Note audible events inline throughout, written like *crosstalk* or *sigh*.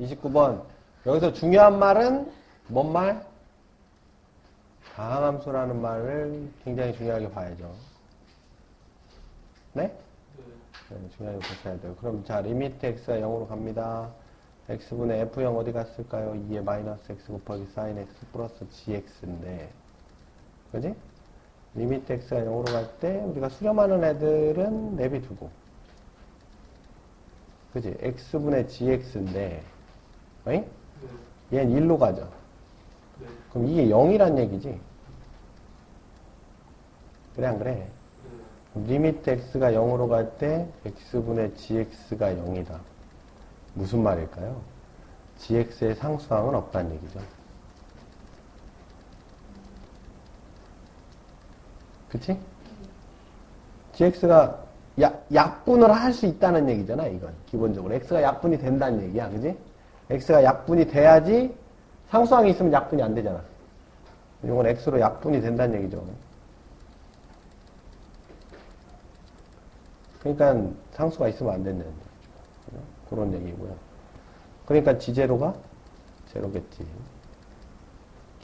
29번. 여기서 중요한 말은 뭔 말? 다항함수라는 말을 굉장히 중요하게 봐야죠. 네? 네, 중요하게 보셔야 돼요. 그럼 자, 리미트 x가 0으로 갑니다. x분의 f0 어디 갔을까요? 2에 마이너스 x 곱하기 sin x 플러스 gx인데 그지? 리미트 x가 0으로 갈 때 우리가 수렴하는 애들은 내비두고 그지? x분의 gx인데 어이? 얘는 1로 가죠. 그럼 이게 0이란 얘기지? 그래 안 그래? 리미트 x가 0으로 갈 때 x분의 gx가 0이다. 무슨 말일까요? gx의 상수항은 없다는 얘기죠. 그치? gx가 야, 약분을 할 수 있다는 얘기잖아, 이건. 기본적으로. x가 약분이 된다는 얘기야, 그지? X가 약분이 돼야지 상수항이 있으면 약분이 안 되잖아. 이건 x로 약분이 된다는 얘기죠. 그러니까 상수가 있으면 안 된다는 얘기죠. 그런 얘기고요. 그러니까 지제로가 제로겠지.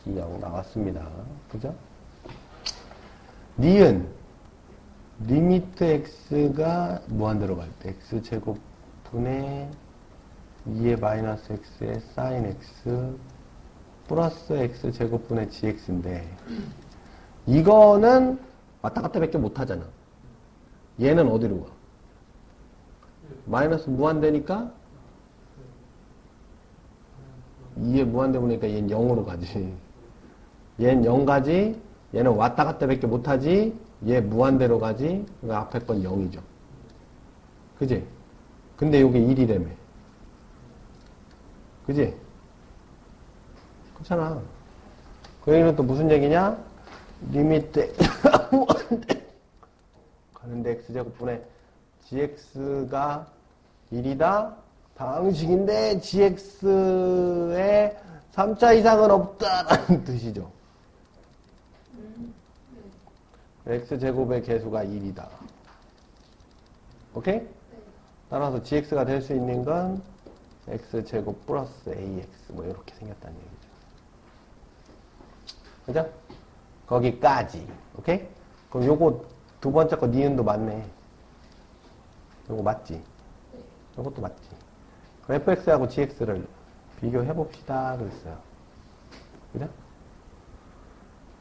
기억 나왔습니다. 그죠? 니은 리미트 x가 무한대로 갈 때 x제곱 분의 2의 마이너스 x의 sin x 플러스 x제곱분의 gx인데 이거는 왔다 갔다 밖에 못 하잖아. 얘는 어디로 가? 마이너스 무한대니까 2에 무한대 보니까 얘는 0으로 가지. 얘는 0 가지. 얘는 왔다 갔다 밖에 못 하지. 얘 무한대로 가지. 그러니까 앞에 건 0이죠. 그지? 근데 요게 1이라며. 그지? 그렇잖아. 그 얘기는 또 무슨 얘기냐? 리미트 *coughs* 가는데 x제곱분의 gx가 1이다. 방식인데 gx에 3차 이상은 없다라는 *laughs* 뜻이죠. x제곱의 개수가 1이다. 오케이? 따라서 gx가 될 수 있는 건 x제곱 플러스 ax 뭐 이렇게 생겼다는 얘기죠. 그죠? 거기까지. 오케이? 그럼 요거 두 번째 거 니은도 맞네. 요거 맞지? 요것도 맞지? 그럼 fx하고 gx를 비교해 봅시다. 그랬어요. 그죠?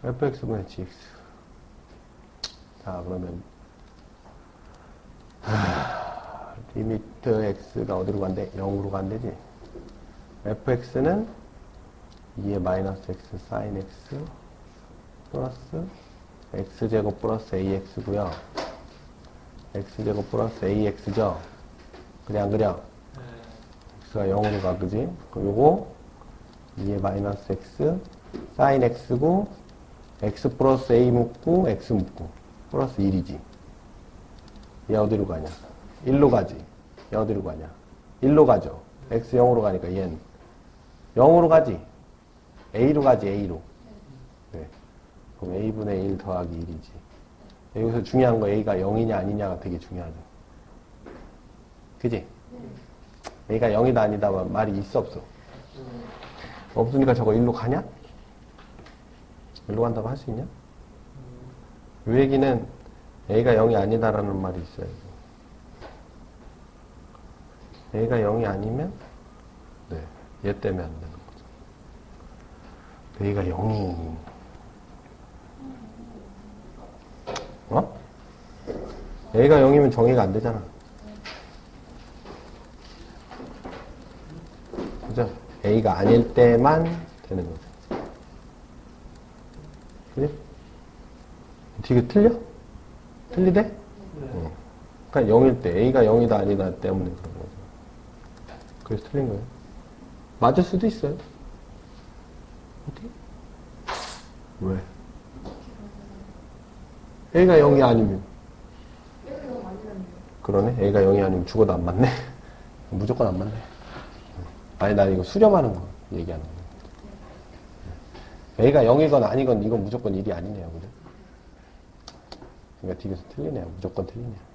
fx분의 gx. 자, 그러면 하, 리미트 x가 어디로 간대? 0으로 간대지? fx는 2의 마이너스 x sin x 플러스 x제곱 플러스 ax고요. x제곱 플러스 ax죠. 그래 안 그래? x가 0으로 가 그지? 그럼 요거 2의 마이너스 x sin x고 x 플러스 a 묶고 x 묶고 플러스 1이지. 얘 어디로 가냐? 1로 가지. 얘 어디로 가냐? 1로 가죠. x 0으로 가니까 얘는 0으로 가지. a로 가지 a로. 네. 그럼 a분의 1 더하기 1이지. 여기서 중요한 거 a가 0이냐 아니냐가 되게 중요하죠. 그지? a가 0이다 아니다 말이 있어 없어? 없으니까 저거 1로 가냐? 1로 간다고 할 수 있냐? 이 얘기는 a가 0이 아니다라는 말이 있어요. A가 0이 아니면 네, 얘 때문에 안 되는 거죠. a가 0이 어? a가 0이면 정의가 안 되잖아. 그죠? a가 아닐 때만 되는 거죠. 그지? 되게 틀려? 틀리대? 어. 그러니까 0일 때 a가 0이다 아니다 때문에 그런 거죠. 그래서 틀린 거예요. 맞을 수도 있어요. 어떻게? 왜? a가 0이 아니면 그러네. a가 0이 아니면 죽어도 안 맞네. *laughs* 무조건 안 맞네. 아니 나 이거 수렴하는 거 얘기하는 거. a가 0이건 아니건 이건 무조건 1이 아니네요. 그죠? 그러니까 뒤에서 틀리네요. 무조건 틀리네요.